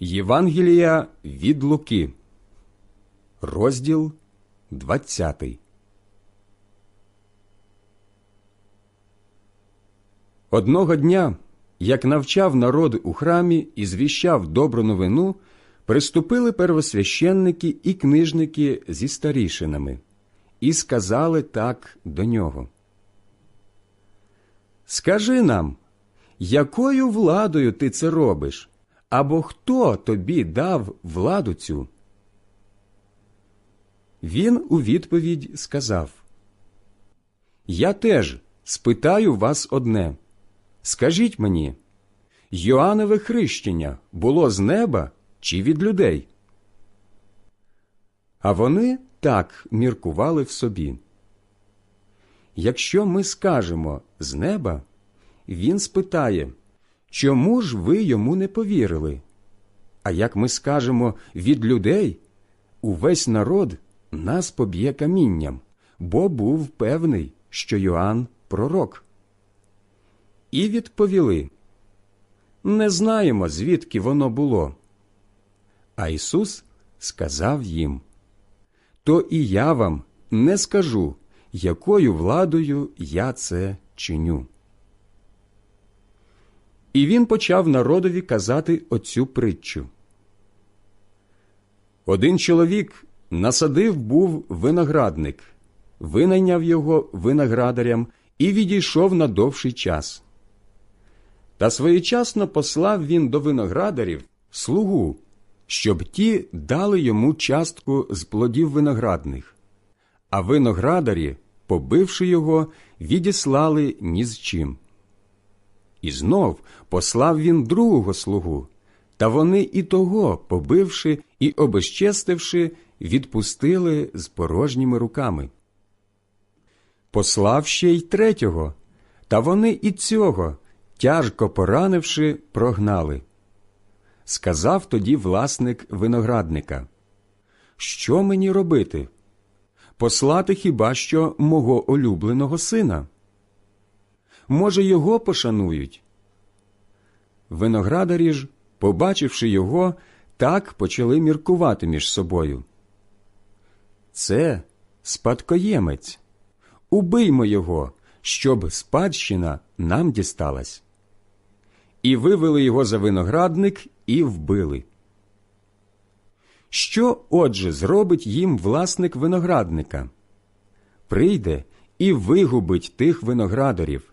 Євангелія від Луки, розділ 20. Одного дня, як навчав народ у храмі і звіщав добру новину, приступили первосвященники і книжники зі старішинами і сказали так до нього. Скажи нам, якою владою ти це робиш? Або хто тобі дав владу цю? Він у відповідь сказав Я теж спитаю вас одне. Скажіть мені, Йоаннове хрещення було з неба чи від людей? А вони так міркували в собі. Якщо ми скажемо з неба, він спитає, чому ж ви йому не повірили? А як ми скажемо від людей, увесь народ нас поб'є камінням, бо був певний, що Йоанн пророк. І відповіли Не знаємо, звідки воно було. А Ісус сказав їм То і я вам не скажу, якою владою я це чиню. І він почав народові казати оцю притчу. Один чоловік насадив був виноградник, винайняв його виноградарям і відійшов на довший час. Та своєчасно послав він до виноградарів слугу, щоб ті дали йому частку з плодів виноградних, а виноградарі, побивши його, відіслали ні з чим. І знов послав він другого слугу, та вони і того, побивши і обезчестивши, відпустили з порожніми руками. Послав ще й третього, та вони і цього, тяжко поранивши, прогнали. Сказав тоді власник виноградника Що мені робити? Послати хіба що мого улюбленого сина? Може, його пошанують? Виноградарі ж, побачивши його, так почали міркувати між собою. Це спадкоємець. Убиймо його, щоб спадщина нам дісталась. І вивели його за виноградник і вбили. Що, отже, зробить їм власник виноградника? Прийде і вигубить тих виноградарів,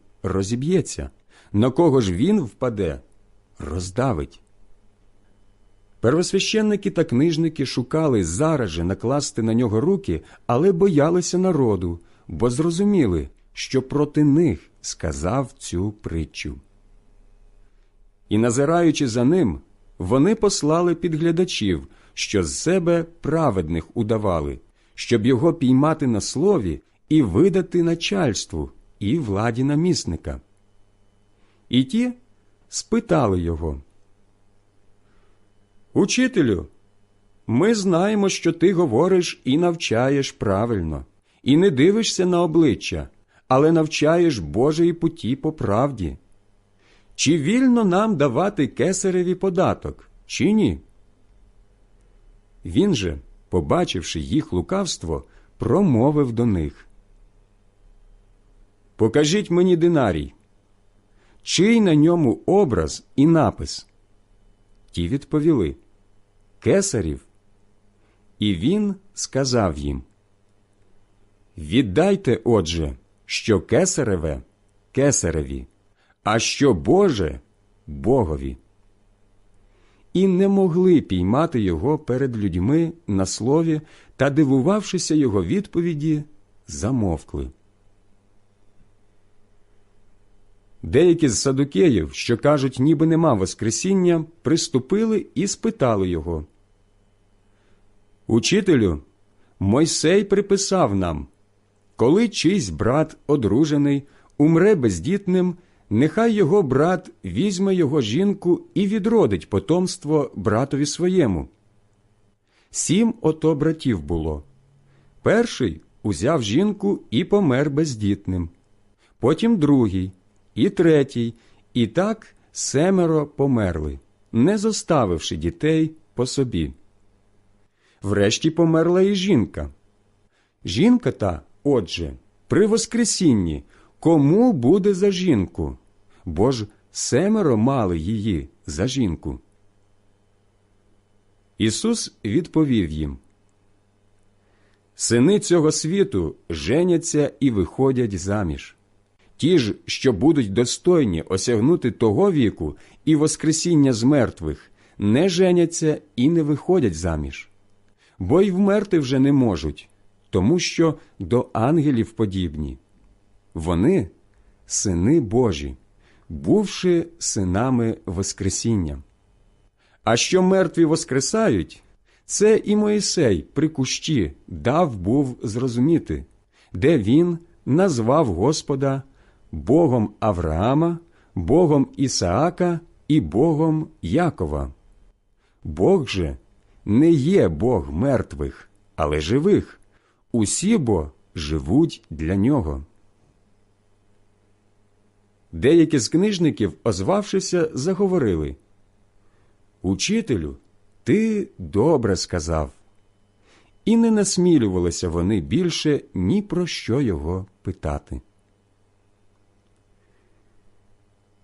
розіб'ється, на кого ж він впаде, роздавить. Первосвященники та книжники шукали зараз же накласти на нього руки, але боялися народу, бо зрозуміли, що проти них сказав цю притчу. І, назираючи за ним, вони послали підглядачів, що з себе праведних удавали, щоб його піймати на слові і видати начальству і владі намісника. І ті спитали його. Учителю, ми знаємо, що ти говориш і навчаєш правильно, і не дивишся на обличчя, але навчаєш Божої путі по правді. Чи вільно нам давати кесареві податок, чи ні? Він же, побачивши їх лукавство, промовив до них. Покажіть мені динарій, чий на ньому образ і напис. Ті відповіли Кесарів. І він сказав їм Віддайте, отже, що кесареве кесареві, а що Боже Богові. І не могли піймати його перед людьми на слові та, дивувавшися його відповіді, замовкли. Деякі з садукеїв, що кажуть, ніби нема Воскресіння, приступили і спитали його. Учителю, Мойсей приписав нам, коли чийсь брат одружений, умре бездітним, нехай його брат візьме його жінку і відродить потомство братові своєму. Сім ото братів було. Перший узяв жінку і помер бездітним, потім другий, і третій, і так семеро померли, не зоставивши дітей по собі. Врешті померла і жінка. Жінка та, отже, при Воскресінні кому буде за жінку? Бо ж семеро мали її за жінку. Ісус відповів їм Сини цього світу женяться і виходять заміж. Ті ж, що будуть достойні осягнути того віку і Воскресіння з мертвих, не женяться і не виходять заміж, бо й вмерти вже не можуть, тому що до ангелів подібні. Вони сини Божі, бувши синами Воскресіння. А що мертві воскресають, це і Моїсей при кущі дав був зрозуміти, де він назвав Господа Богом Авраама, Богом Ісаака і Богом Якова. Бог же не є Бог мертвих, але живих. Усі бо живуть для нього. Деякі з книжників, озвавшися, заговорили Учителю, ти добре сказав. І не насмілювалися вони більше ні про що його питати.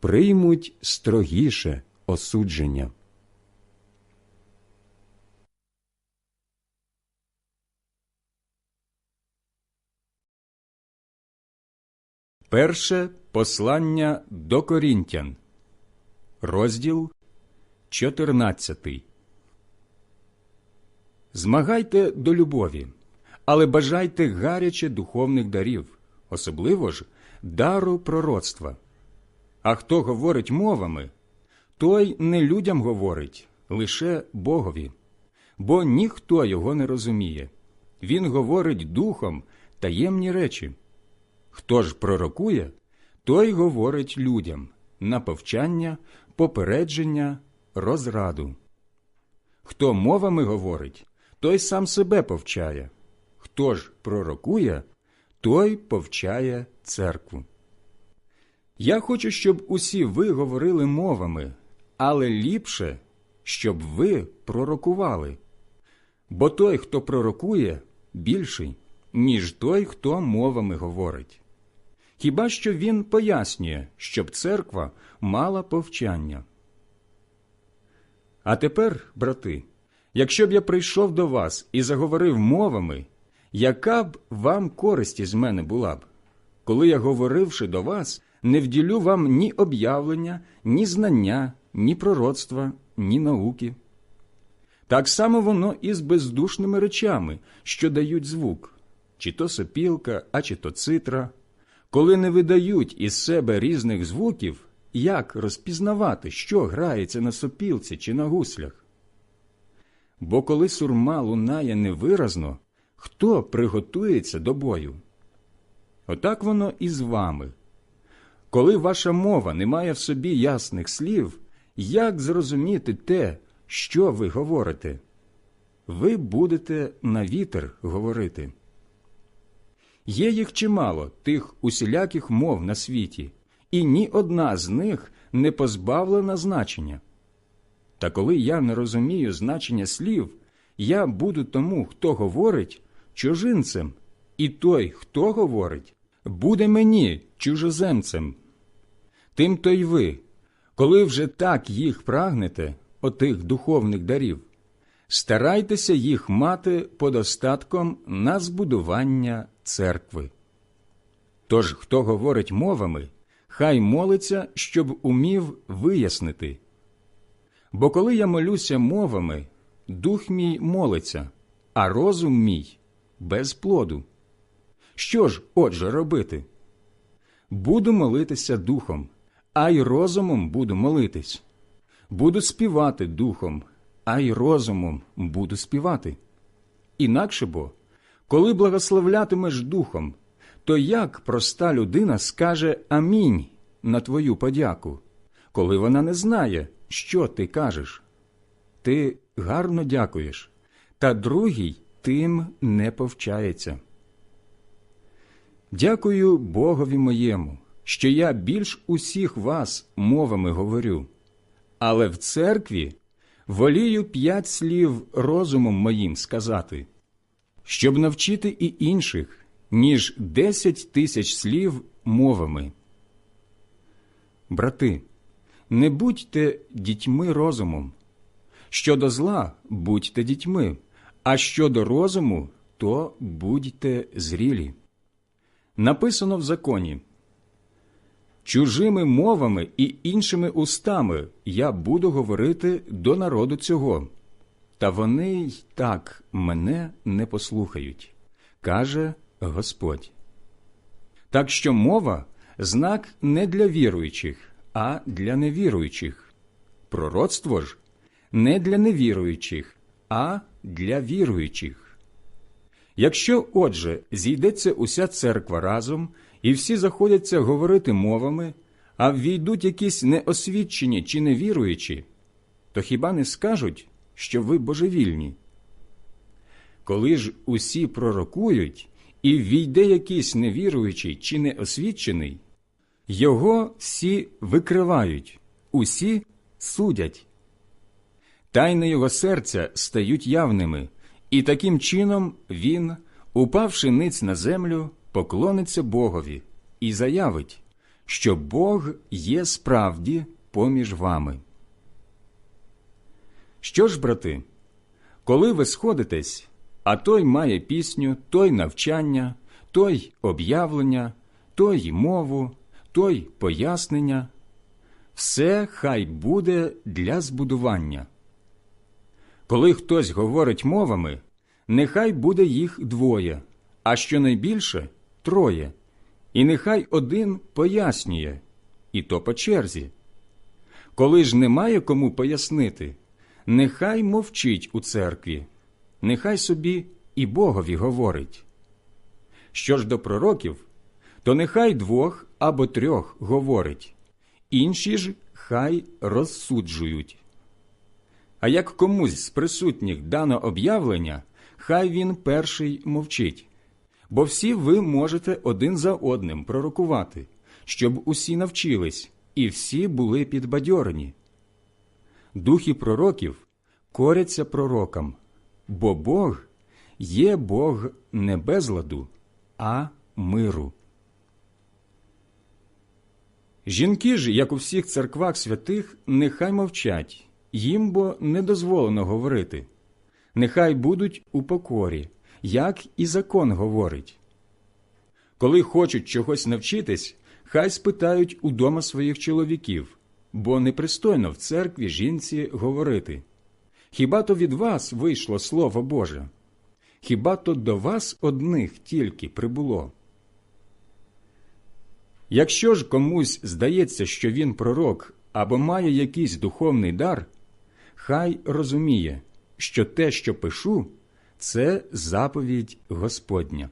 приймуть строгіше осудження. Перше послання до Корінтян, розділ 14. Змагайте до любові, але бажайте гаряче духовних дарів, особливо ж дару пророцтва. А хто говорить мовами, той не людям говорить, лише Богові, бо ніхто його не розуміє. Він говорить духом таємні речі. Хто ж пророкує, той говорить людям на повчання, попередження, розраду. Хто мовами говорить, той сам себе повчає. Хто ж пророкує, той повчає церкву. Я хочу, щоб усі ви говорили мовами, але ліпше, щоб ви пророкували. Бо той, хто пророкує, більший, ніж той, хто мовами говорить. Хіба що він пояснює, щоб церква мала повчання. А тепер, брати, якщо б я прийшов до вас і заговорив мовами, яка б вам користь із мене була б, коли я, говоривши до вас, не вділю вам ні об'явлення, ні знання, ні пророцтва, ні науки. Так само воно і з бездушними речами, що дають звук, чи то сопілка, а чи то цитра, коли не видають із себе різних звуків, як розпізнавати, що грається на сопілці чи на гуслях? Бо коли сурма лунає невиразно, хто приготується до бою? Отак воно і з вами. Коли ваша мова не має в собі ясних слів, як зрозуміти те, що ви говорите? Ви будете на вітер говорити. Є їх чимало, тих усіляких мов на світі, і ні одна з них не позбавлена значення. Та коли я не розумію значення слів, я буду тому, хто говорить, чужинцем, і той, хто говорить, буде мені чужоземцем. Тим то й ви, коли вже так їх прагнете, отих духовних дарів, старайтеся їх мати подостатком на збудування церкви. Тож, хто говорить мовами, хай молиться, щоб умів вияснити. Бо коли я молюся мовами, дух мій молиться, а розум мій без плоду. Що ж, отже, робити? Буду молитися духом, а й розумом буду молитись. Буду співати духом, а й розумом буду співати. Інакше бо, коли благословлятимеш духом, то як проста людина скаже амінь на твою подяку, коли вона не знає, що ти кажеш? Ти гарно дякуєш, та другий тим не повчається. Дякую Богові моєму, що я більш усіх вас мовами говорю, але в церкві волію п'ять слів розумом моїм сказати, щоб навчити і інших, ніж десять тисяч слів мовами. Брати, не будьте дітьми розумом. Щодо зла будьте дітьми, а щодо розуму, то будьте зрілі. Написано в законі чужими мовами і іншими устами я буду говорити до народу цього, та вони й так мене не послухають, каже Господь. Так що мова знак не для віруючих, а для невіруючих. Пророцтво ж не для невіруючих, а для віруючих. Якщо, отже, зійдеться уся церква разом, і всі заходяться говорити мовами, а ввійдуть якісь неосвідчені чи невіруючі, то хіба не скажуть, що ви божевільні? Коли ж усі пророкують, і ввійде якийсь невіруючий чи неосвідчений, його всі викривають, усі судять. Тайни його серця стають явними, і таким чином він, упавши ниць на землю, поклониться Богові і заявить, що Бог є справді поміж вами. Що ж, брати, коли ви сходитесь, а той має пісню, той навчання, той об'явлення, той мову, той пояснення, все хай буде для збудування. Коли хтось говорить мовами, нехай буде їх двоє, а щонайбільше троє, і нехай один пояснює, і то по черзі. Коли ж немає кому пояснити, нехай мовчить у церкві, нехай собі і Богові говорить. Що ж до пророків, то нехай двох або трьох говорить, інші ж хай розсуджують. А як комусь з присутніх дано об'явлення, хай він перший мовчить, бо всі ви можете один за одним пророкувати, щоб усі навчились і всі були підбадьорені. Духи пророків коряться пророкам, бо Бог є Бог не безладу, а миру. Жінки ж, як у всіх церквах святих, нехай мовчать, їм бо не дозволено говорити. Нехай будуть у покорі, як і закон говорить. Коли хочуть чогось навчитись, хай спитають удома своїх чоловіків, бо непристойно в церкві жінці говорити. Хіба то від вас вийшло Слово Боже? Хіба то до вас одних тільки прибуло? Якщо ж комусь здається, що він пророк або має якийсь духовний дар, хай розуміє, що те, що пишу, це заповідь Господня.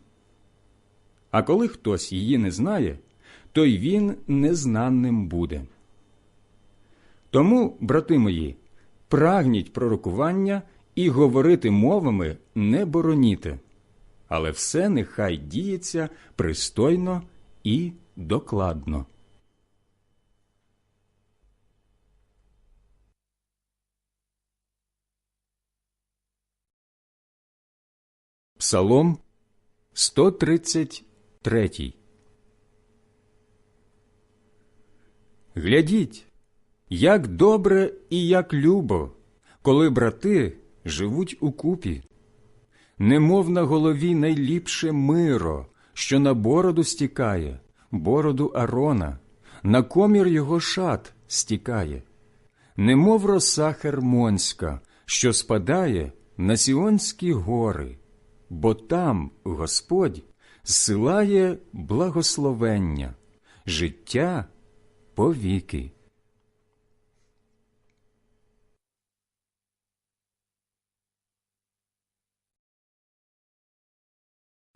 А коли хтось її не знає, то й він незнаним буде. Тому, брати мої, прагніть пророкування і говорити мовами не бороніте, але все нехай діється пристойно і докладно. Псалом 133 Глядіть, як добре і як любо, коли брати живуть укупі. Немов на голові найліпше миро, що на бороду стікає, бороду Арона, на комір його шат стікає, немов роса Хермонська, що спадає на Сіонські гори, бо там Господь зсилає благословення, життя повіки.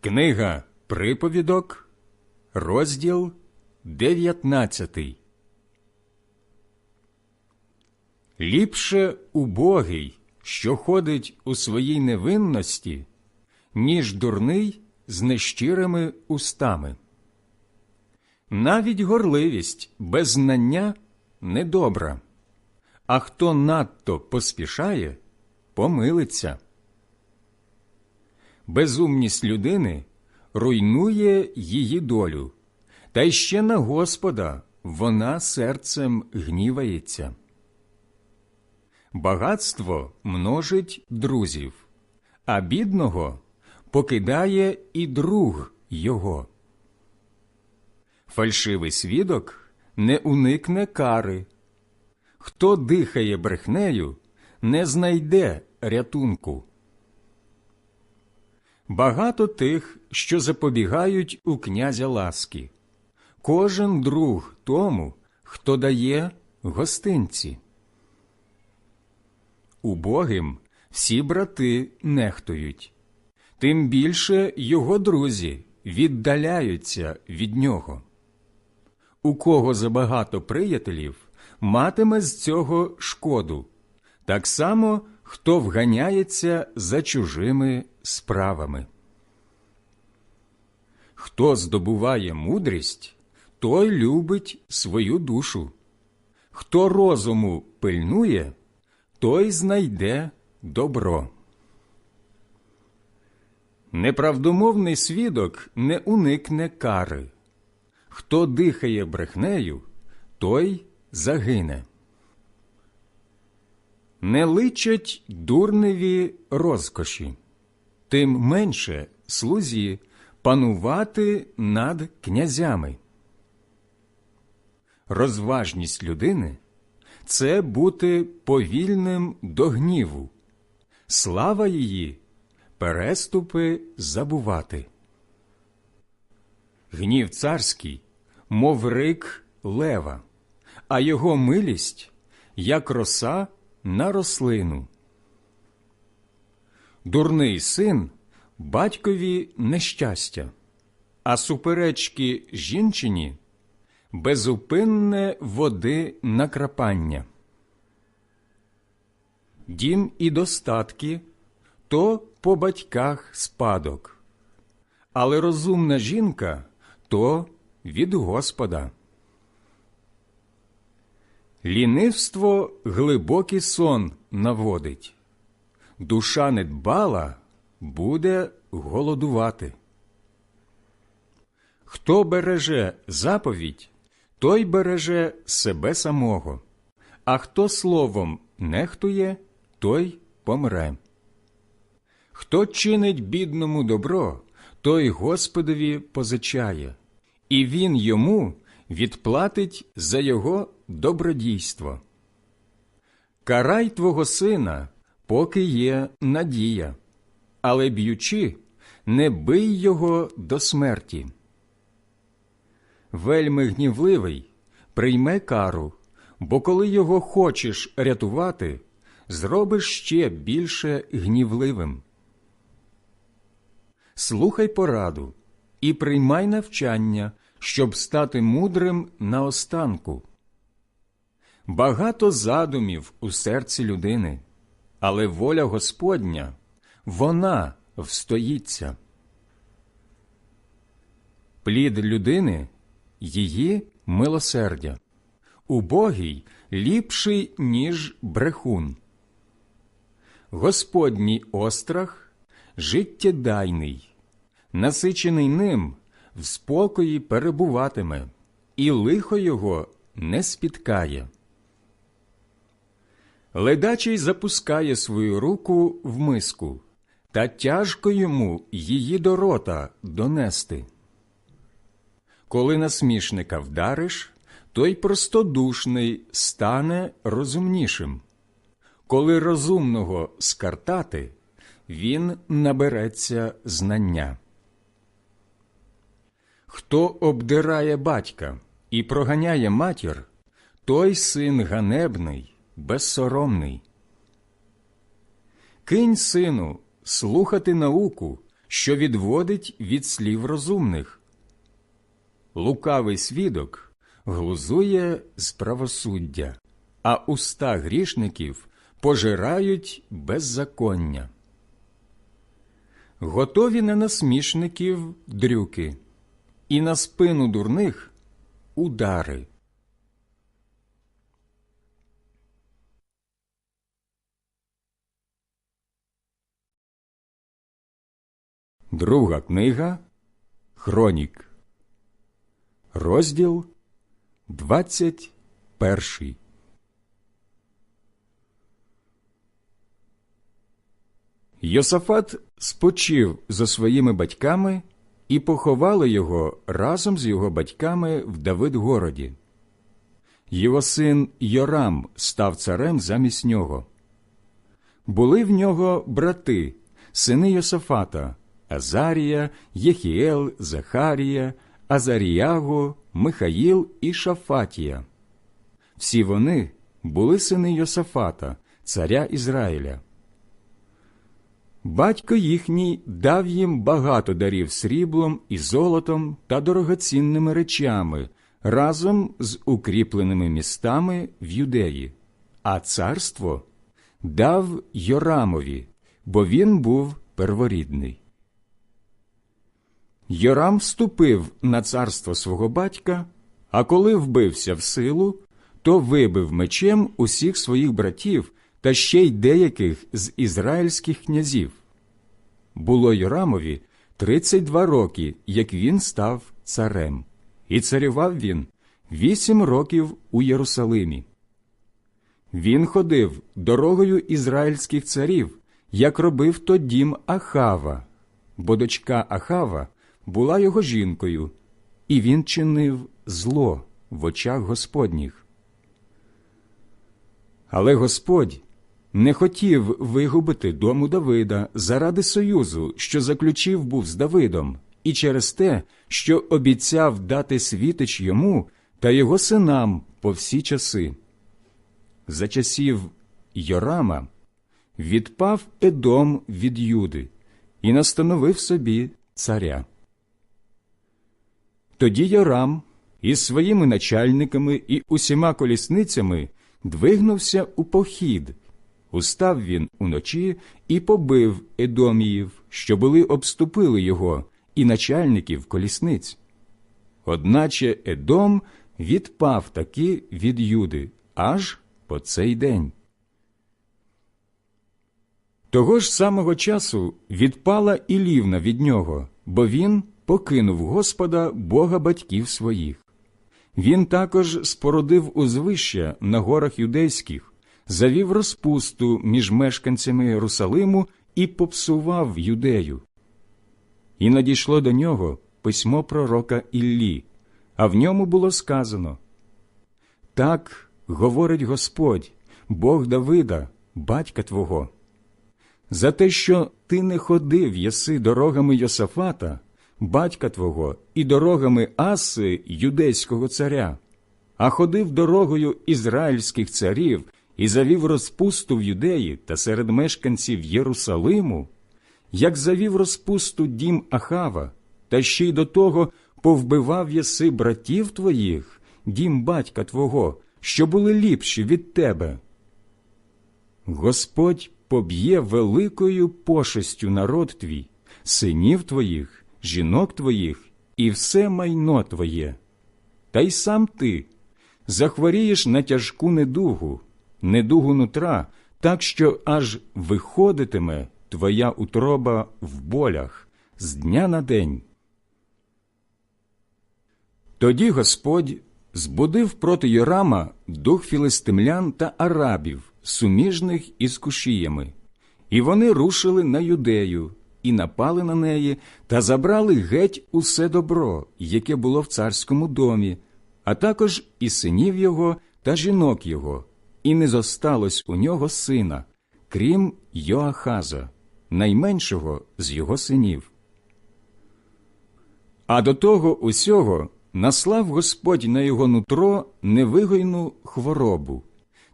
Книга Приповідок, розділ 19 Ліпше убогий, що ходить у своїй невинності, ніж дурний з нещирими устами. Навіть горливість без знання недобра, а хто надто поспішає, помилиться. Безумність людини руйнує її долю, та й ще на Господа вона серцем гнівається. Багатство множить друзів, а бідного покидає і друг його. Фальшивий свідок не уникне кари. Хто дихає брехнею, не знайде рятунку. Багато тих, що запобігають у князя ласки, кожен друг тому, хто дає гостинці. Убогим всі брати нехтують, тим більше його друзі віддаляються від нього. У кого забагато приятелів, матиме з цього шкоду, так само хто вганяється за чужими справами. Хто здобуває мудрість, той любить свою душу. Хто розуму пильнує, той знайде добро. Неправдомовний свідок не уникне кари. Хто дихає брехнею, той загине. Не личать дурневі розкоші, тим менше слузі панувати над князями. Розважність людини це бути повільним до гніву, слава її переступи забувати. Гнів царський, мов рик лева, а його милість, як роса на рослину. Дурний син батькові нещастя, а суперечки жінчині безупинне води накрапання. Дім і достатки то по батьках спадок, але розумна жінка то від Господа. Лінивство глибокий сон наводить, душа недбала буде голодувати. Хто береже заповідь, той береже себе самого, а хто словом нехтує, той помре. Хто чинить бідному добро, той Господові позичає, і він йому відплатить за його добродійство. Карай твого сина, поки є надія, але б'ючи, не бий його до смерті. Вельми гнівливий, прийме кару, бо коли його хочеш рятувати, зробиш ще більше гнівливим. Слухай пораду і приймай навчання, щоб стати мудрим наостанку. Багато задумів у серці людини, але воля Господня, вона встоїться. Плід людини її милосердя, убогий ліпший, ніж брехун. Господній острах життєдайний, насичений ним в спокої перебуватиме, і лихо його не спіткає. Ледачий запускає свою руку в миску, та тяжко йому її до рота донести. Коли насмішника вдариш, той простодушний стане розумнішим. Коли розумного скартати, він набереться знання. Хто обдирає батька і проганяє матір, той син ганебний, безсоромний. Кинь, сину, слухати науку, що відводить від слів розумних. Лукавий свідок глузує з правосуддя, а уста грішників пожирають беззаконня. Готові на насмішників дрюки, і на спину дурних удари. Друга книга Хронік, розділ двадцять перший. Йосафат спочив за своїми батьками і поховали його разом з його батьками в Давидгороді. Його син Йорам став царем замість нього. Були в нього брати, сини Йосафата, Азарія, Єхіел, Захарія, Азаріяго, Михаїл і Шафатія. Всі вони були сини Йосафата, царя Ізраїля. Батько їхній дав їм багато дарів сріблом і золотом та дорогоцінними речами разом з укріпленими містами в юдеї, а царство дав Йорамові, бо він був перворідний. Йорам вступив на царство свого батька, а коли вбився в силу, то вибив мечем усіх своїх братів та ще й деяких з ізраїльських князів. Було Йорамові 32 роки, як він став царем, і царював він вісім років у Єрусалимі. Він ходив дорогою ізраїльських царів, як робив то дім Ахава, бо дочка Ахава була його жінкою, і він чинив зло в очах Господніх. Але Господь не хотів вигубити дому Давида заради союзу, що заключив був з Давидом, і через те, що обіцяв дати світич йому та його синам по всі часи. За часів Йорама відпав Едом від Юди і настановив собі царя. Тоді Йорам із своїми начальниками і усіма колісницями двигнувся у похід. Устав він уночі і побив Едоміїв, що були обступили його, і начальників колісниць. Одначе Едом відпав таки від Юди аж по цей день. Того ж самого часу відпала і лівна від нього, бо він покинув Господа Бога батьків своїх. Він також спородив узвища на горах юдейських, завів розпусту між мешканцями Єрусалиму і попсував юдею. І надійшло до нього письмо пророка Іллі, а в ньому було сказано Так говорить Господь, Бог Давида, батька Твого. За те, що ти не ходив єси дорогами Йосафата, батька твого, і дорогами Аси, юдейського царя, а ходив дорогою ізраїльських царів і завів розпусту в юдеї та серед мешканців Єрусалиму, як завів розпусту дім Ахава, та ще й до того повбивав єси братів твоїх, дім батька твого, що були ліпші від тебе. Господь поб'є великою пошестю народ твій, синів твоїх, жінок твоїх і все майно твоє. Та й сам ти захворієш на тяжку недугу, недугу нутра, так що аж виходитиме твоя утроба в болях з дня на день. Тоді Господь збудив проти Йорама дух філистимлян та арабів, суміжних із кушіями, і вони рушили на юдею і напали на неї та забрали геть усе добро, яке було в царському домі, а також і синів його та жінок його, і не зосталось у нього сина, крім Йоахаза, найменшого з його синів. А до того усього наслав Господь на його нутро невигойну хворобу,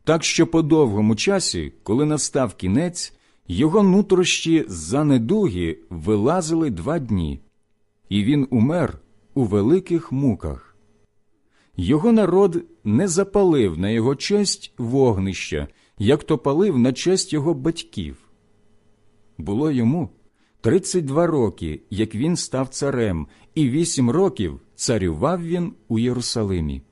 так що по довгому часі, коли настав кінець, його нутрощі за недуги вилазили два дні, і він умер у великих муках. Його народ не запалив на його честь вогнища, як то палив на честь його батьків. Було йому 32 роки, як він став царем, і вісім років царював він у Єрусалимі.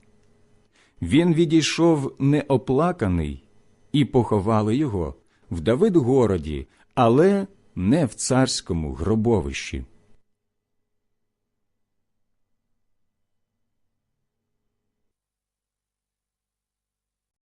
Він відійшов неоплаканий, і поховали його в Давидгороді, але не в царському гробовищі.